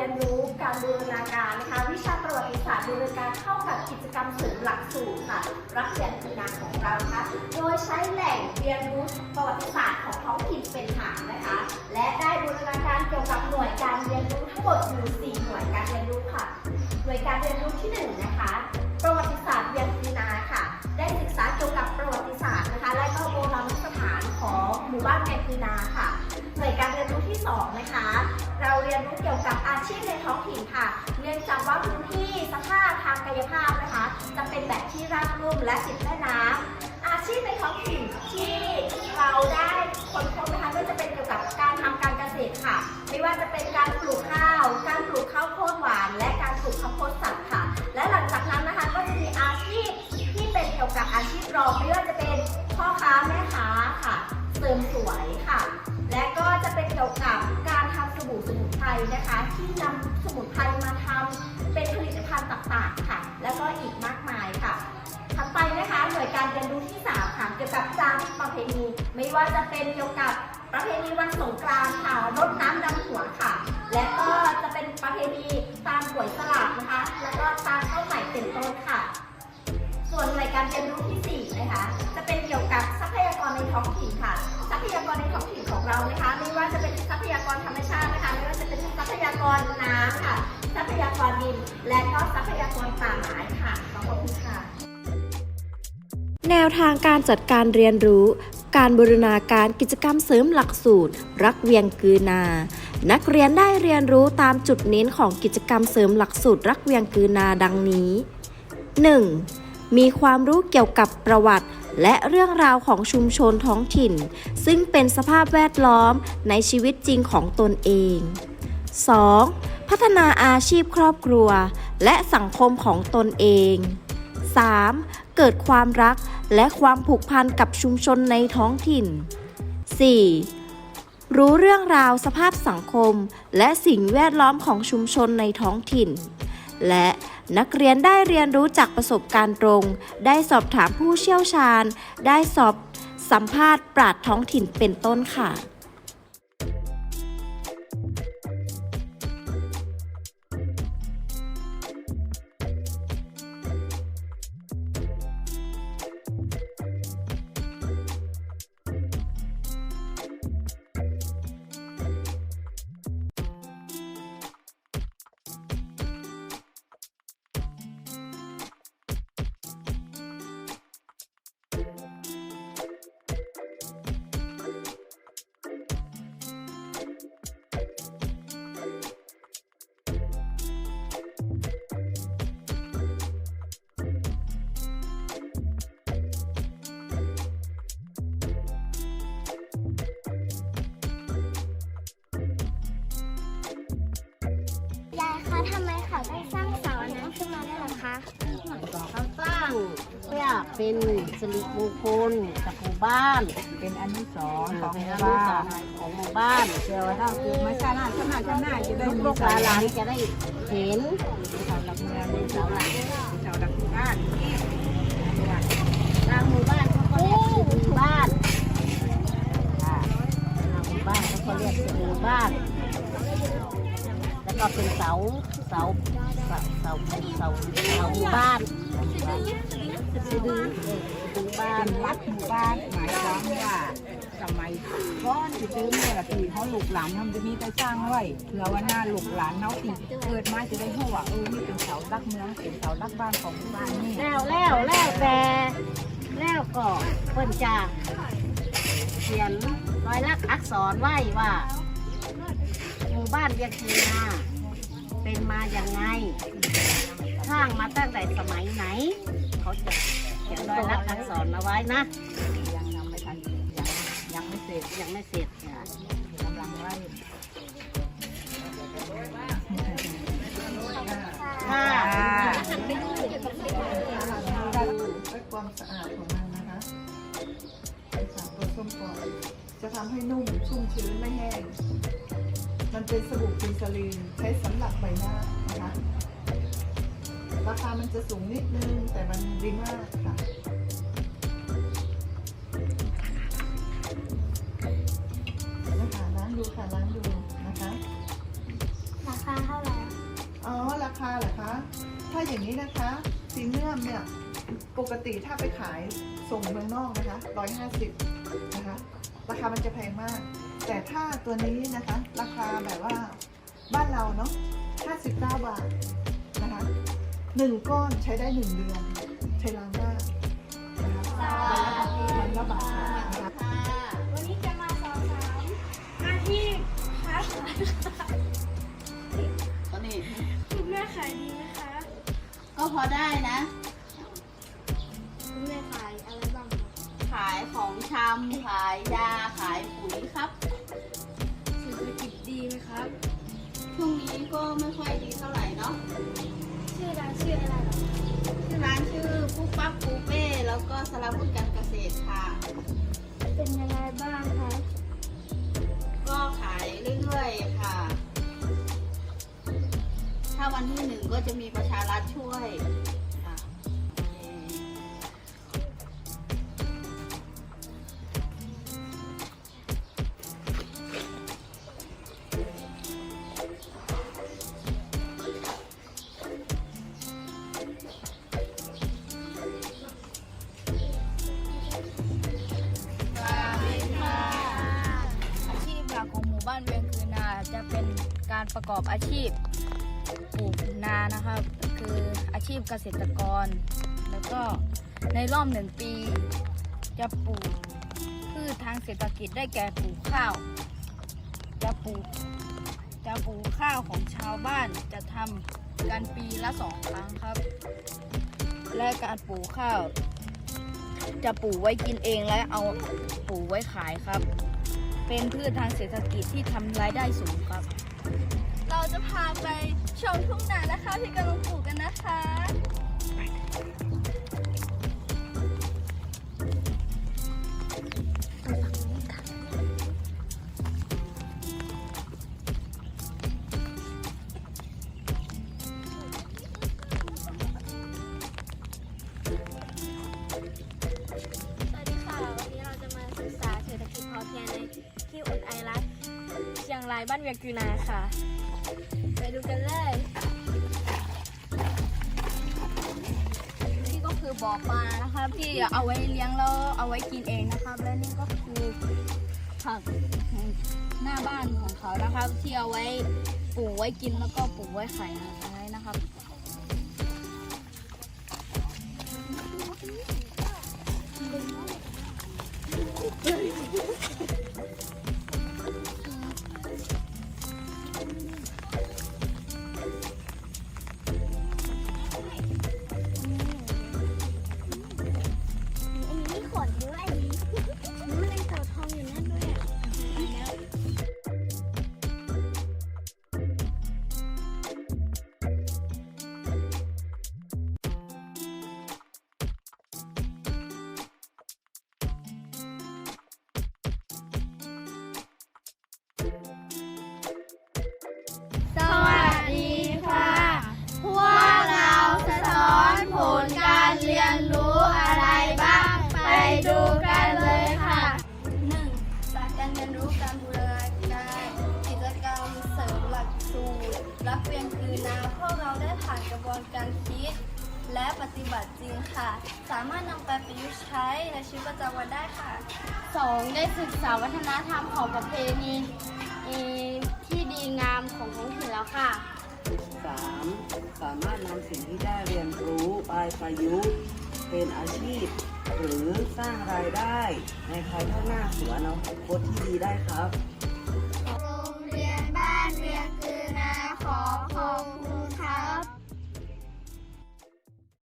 รียนรู้การบูรณาการนะคะ วิชาประวัติศาสตร์บูรณาการเข้ากับกิจกรรมเสริมหลักสูตรค่ะรักเรียนปีนาของเรานะคะโดยใช้แหล่งเรียนรู้ประวัติศาสตร์ของท้องถิ่นเป็นฐานนะคะ และได้บูรณาการเกี่ยวกับหน่วยการเรียนรู้ทั้งหมดอยู่ 4 หน่วยการเรียนรู้ค่ะ หน่วยการเรียนรู้ที่ 1 นะคะ ประวัติศาสตร์เวียงปีนาค่ะ ได้ศึกษาเกี่ยวกับประวัติศาสตร์นะคะ และก็โบราณสถานของหมู่บ้านเวียนาค่ะ ที่สองนะคะ เราเรียนรู้เกี่ยวกับอาชีพในท้องถิ่นค่ะ เนื่องจากว่าพื้นที่สภาพทางกายภาพนะคะ จะเป็นแบบที่ราบรุ่มและติดแม่น้ำอาชีพในท้องถิ่นที่เราได้ค้นพบนะคะก็จะเป็นเกี่ยวกับการทำการเกษตรค่ะ ไม่ว่าจะเป็นการปลูกข้าว การปลูกข้าวโพดหวาน และการปลูกข้าวโพดสัตว์ค่ะ และหลังจากนั้นนะคะก็จะมีอาชีพที่เป็นเกี่ยวกับอาชีพรองไม่ว่าจะเป็นพ่อค้าแม่ค้าค่ะ เสริมสวยค่ะ กี่ยวกับการทำสบู่สมุนไพรนะคะ ที่นำสมุนไพรมาทำเป็นผลิตภัณฑ์ต่างๆค่ะ แล้วก็อีกมากมายค่ะถัดไปนะคะหน่วยการเรียนรู้ที่3ค่ะเกี่ยวกับจารีตประเพณีไม่ว่าจะเป็นเกี่ยวกับประเพณีวันสงกรานต์ค่ะรดน้ำดำหัวค่ะ และก็จะเป็นประเพณีตามหวยสลากนะคะ แล้วก็ตามข้าวใหม่เป็นต้นค่ะ ส่วนหน่วยการเรียนรู้ที่4นะคะจะเป็นเกี่ยวกับทรัพยากรในท้องถิ่นค่ะ วทางการจัดการเรียนรู้ การบูรณาการกิจกรรมเสริมหลักสูตร รักเวียงกือนา นักเรียนได้เรียนรู้ตามจุดเน้นของกิจกรรมเสริมหลักสูตร รักเวียงกือนาดังนี้ 1. มีความรู้เกี่ยวกับประวัติ และเรื่องราวของชุมชนท้องถิ่น ซึ่งเป็นสภาพแวดล้อมในชีวิตจริงของตนเอง 2. พัฒนาอาชีพครอบครัว และสังคมของตนเอง 3. เกิดความรักและความผูกพันกับชุมชนในท้องถิ่น 4. รู้เรื่องราวสภาพสังคม และสิ่งแวดล้อมของชุมชนในท้องถิ่น และนักเรียนได้เรียนรู้จากประสบการณ์ตรง ได้สอบถามผู้เชี่ยวชาญ ได้สอบสัมภาษณ์ปราดท้องถิ่นเป็นต้นค่ะ ยายคะทำไมเขาได้สร้างเสาอันนั้นขึ้นมาได้หรอคะเขาสร้างเพื่อเป็นสิริมงคลกับหมู่บ้านเป็นอนุสรณ์ของเป็นหอมู่นุบ้าสรนณ์ของหมู่บ้านเชื่อว่าถ้าคือไม่ชาหน้าชาหน้าชาหน้าจะได้ลูมีกๆสาหหลาลันงๆจะได้เห็นชาวหลักเมืองมีเสาหลัก เสาเสาเสาเสาเสาหมู่บ้านสะดือเออสะดือบ้านรักหมู่บ้านหมายความว่าสมัยก่อนที่เจอเมื่อละปีเขาลูกหลานทำจะมีแต่สร้างไว้เผื่อว่าหน้าลูกหลานเขาตีเกิดมาจะได้รู้ว่าเออนี่เป็นเสารักเมืองเป็นเสารักบ้านของหมู่บ้านนี่แล้วแล้วแล้วแต่แล้วก็เพิ่นจะเขียนรอยลักษณ์อักษรไว้ว่าหมู่บ้านเวียงคียนา เป็นมาอย่างไง สร้างมาตั้งแต่สมัยไหน เขาจะเขียนรอยลักษณ์อักษรเอาไว้นะ ยังยังไม่ทันยังยังไม่เสร็จยังไม่เสร็จค่ะกำลังไล่ค่ะความสะอาดของมันนะคะเป็นสารตัวส้มปล่อยจะทำให้นุ่มชุ่มชื้นไม่แห้ง มันเป็นสบู่กินซาลีนใช้สำหรับใบหน้านะคะ ราคามันจะสูงนิดนึง แต่มันดีมากค่ะนะคะล้างดูค่ะล้างดูนะคะ ราคาเท่าไหร่อ๋อ ราคาเหรอคะ ถ้าอย่างนี้นะคะพรีเมียมเนี่ยปปกติถ้าไปขายส่งเมืองนอกนะคะร้อยห้าสิบนะคะ ราคามันจะแพงมาก แต่ถ้าตัวนี้นะคะ ราคาแบบว่าบ้านเราเนาะ59 บาทนะคะหนึ่งก้อนใช้ได้หนึ่งเดือน ใช้ล้างหน้านะคะวันละบาทนะคะวันนี้จะมาสอนสามอาชีพค้าขายตอนนี้คุณแม่ขายดีไหมคะ ก็พอได้นะ ถ้าวันที่หนึ่งก็จะมีประชารัฐช่วยค่ะโอเคอาชีพหลักของหมู่บ้านเวียงคือนาจะเป็นการประกอบอาชีพ ลูกนานะครับ คืออาชีพเกษตรกร แล้วก็ในรอบหนึ่งปี จะปลูกพืชทางเศรษฐกิจได้แก่ปลูกข้าว จะปลูกจะปลูกข้าวของชาวบ้านจะทำกันปีละสองครั้งครับ และการปลูกข้าว จะปลูกไว้กินเองและเอาปลูกไว้ขายครับ เป็นพืชทางเศรษฐกิจที่ทำรายได้สูงครับ เราจะพาไปชมทุ่งนานะคะที่กำลังปลูกกันนะคะ สวัสดีค่ะ วันนี้เราจะมาศึกษาเศรษฐกิจพอเพียงในที่อุ่นไอรักเชียงรายบ้านเวียงกือนาค่ะ บ่อปลานะครับที่เอาไว้เลี้ยงแล้วเอาไว้กินเองนะครับ และนี่ก็คือผักหน้าบ้านของเขานะครับ ที่เอาไว้ปลูกไว้กินแล้วก็ปลูกไว้ขายนะครับ และปฏิบัติจริงค่ะ สามารถนำไปประยุกต์ใช้ในชีวิตประจำวันได้ค่ะ 2. ได้ศึกษาวัฒนธรรมของประเพณีที่ดีงามของท้องถิ่นแล้วค่ะ 3. สามารถนำสิ่งที่ได้เรียนรู้ไปประยุกต์เป็นอาชีพ หรือสร้างรายได้ในภายภาคหน้าสู่อนาคตที่ดีได้ครับ